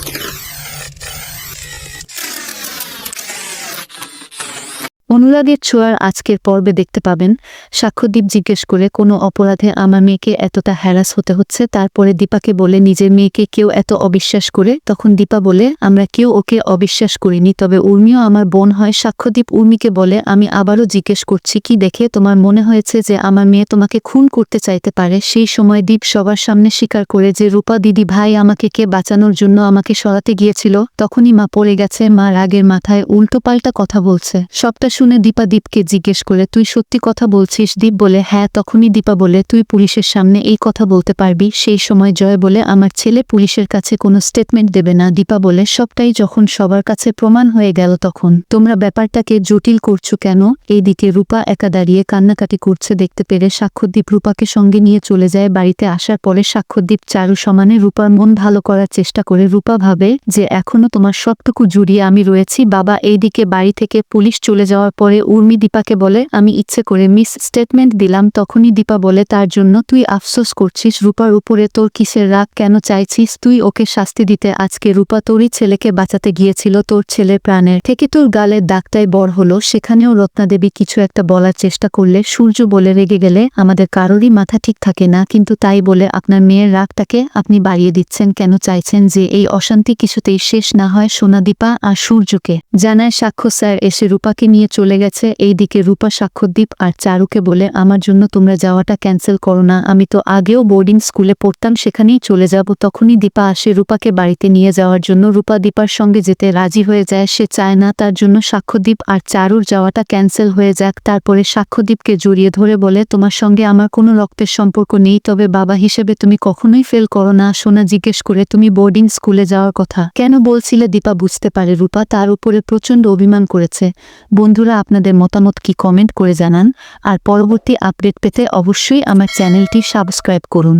Thank you. অনুরাগের ছোঁয়ার আজকের পর্বে দেখতে পাবেন সাক্ষ্যদীপ জিজ্ঞেস করে, কোনো অপরাধে আমার মেয়েকে এতটা হ্যারাস হতে হচ্ছে? তারপরে দীপাকে বলে, নিজের মেয়েকে কেউ এত অবিশ্বাস করে? তখন দীপা বলে, আমরা কেউ ওকে অবিশ্বাস করিনি। তবে উর্মিও আমার বোন হয়। সাক্ষ্যদীপ উর্মিকে বলে, আমি আবারও জিজ্ঞেস করছি, কি দেখে তোমার মনে হয়েছে যে আমার মেয়ে তোমাকে খুন করতে চাইতে পারে? সেই সময় দীপ সবার সামনে স্বীকার করে যে, রূপা দিদি ভাই আমাকে কে বাঁচানোর জন্য আমাকে সরাতে গিয়েছিল? তখনই মা পড়ে গেছে। মা রাগের মাথায় উল্টো পাল্টা কথা বলছে। সবটা দীপা দীপকে জিজ্ঞেস করে, তুই সত্যি কথা বলছিস? দীপ বলে হ্যাঁ তখনই দীপা বলে, তুই পুলিশের সামনে এই কথা বলতে পারবি? সেই সময় জয় বলে, আমার ছেলে পুলিশের কাছে কোনো স্টেটমেন্ট দেবে না। দীপা বলে, সবটাই যখন সবার কাছে প্রমাণ হয়ে গেল তখন। তোমরা ব্যাপারটাকে জটিল করছ কেন? এইদিকে রূপা একা দাঁড়িয়ে কান্নাকাটি করছে দেখতে পেরে সাক্ষ্যদ্বীপ রূপাকে সঙ্গে নিয়ে চলে যায় বাড়িতে আসার পরে সাক্ষ্যদ্বীপ চারু সমানে রূপার মন ভালো করার চেষ্টা করে। রূপা ভাবে যে, এখনও তোমার সবটুকু জুড়িয়ে আমি রয়েছি। বাবা, এইদিকে বাড়ি থেকে পুলিশ চলে যাওয়ার পরে উর্মি দীপাকে বলে, আমি ইচ্ছে করে মিস স্টেটমেন্ট দিলাম, তখনই দীপা বলে, তার জন্য তুই আফসোস করছিস, রূপার উপরে তোর কিসের রাগ, কেন চাইছিস তুই ওকে শাস্তি দিতে? আজকে রূপা তোরই ছেলেকে বাঁচাতে গিয়েছিল, তোর ছেলের প্রাণের থেকে তোর গালের দাগটাই বড় হলো, সেখানেও রত্নাদেবী কিছু একটা বলার চেষ্টা করলে সূর্য বলে রেগে গেলে, আমাদের কারোরই মাথা ঠিক থাকে না, কিন্তু তাই বলে আপনার মেয়ের রাগটাকে আপনি বাড়িয়ে দিচ্ছেন, কেন চাইছেন যে এই অশান্তি কিছুতেই শেষ না হয়? সোনাদীপা আর সূর্যকে জানায় সাক্ষ্য, স্যার, এসে রূপাকে নিয়ে চলে গেছে, এইদিকে রূপা সাক্ষ্যদ্বীপ আর চারুকে বলে, আমার জন্য তোমরা যাওয়াটা ক্যান্সেল করো না, আমি তো আগেও বোর্ডিং স্কুলে পড়তাম, সেখানেই চলে যাব। তখনই দীপা আসে রূপাকে বাড়িতে নিয়ে যাওয়ার জন্য। রূপা দীপার সঙ্গে যেতে রাজি হয়ে যায়, সে চায়, না, তার জন্য সাক্ষ্যদ্বীপ আর চারুর যাওয়াটা ক্যান্সেল হয়ে যাক। তারপরে সাক্ষ্যদ্বীপকে জড়িয়ে ধরে বলে, তোমার সঙ্গে আমার কোনো রক্তের সম্পর্ক নেই, তবে বাবা হিসেবে তুমি কখনোই ফেল করো না। সোনা জিজ্ঞেস করে, তুমি বোর্ডিং স্কুলে যাওয়ার কথা? কেন? বলছিলে দীপা, বুঝতে পারে রূপা, তার উপরে প্রচণ্ড অভিমান করেছে। বন্ধুরা, আপনাদের মতামত কি কমেন্ট করে জানান। আর পরবর্তী আপডেট পেতে অবশ্যই আমার চ্যানেলটি সাবস্ক্রাইব করুন।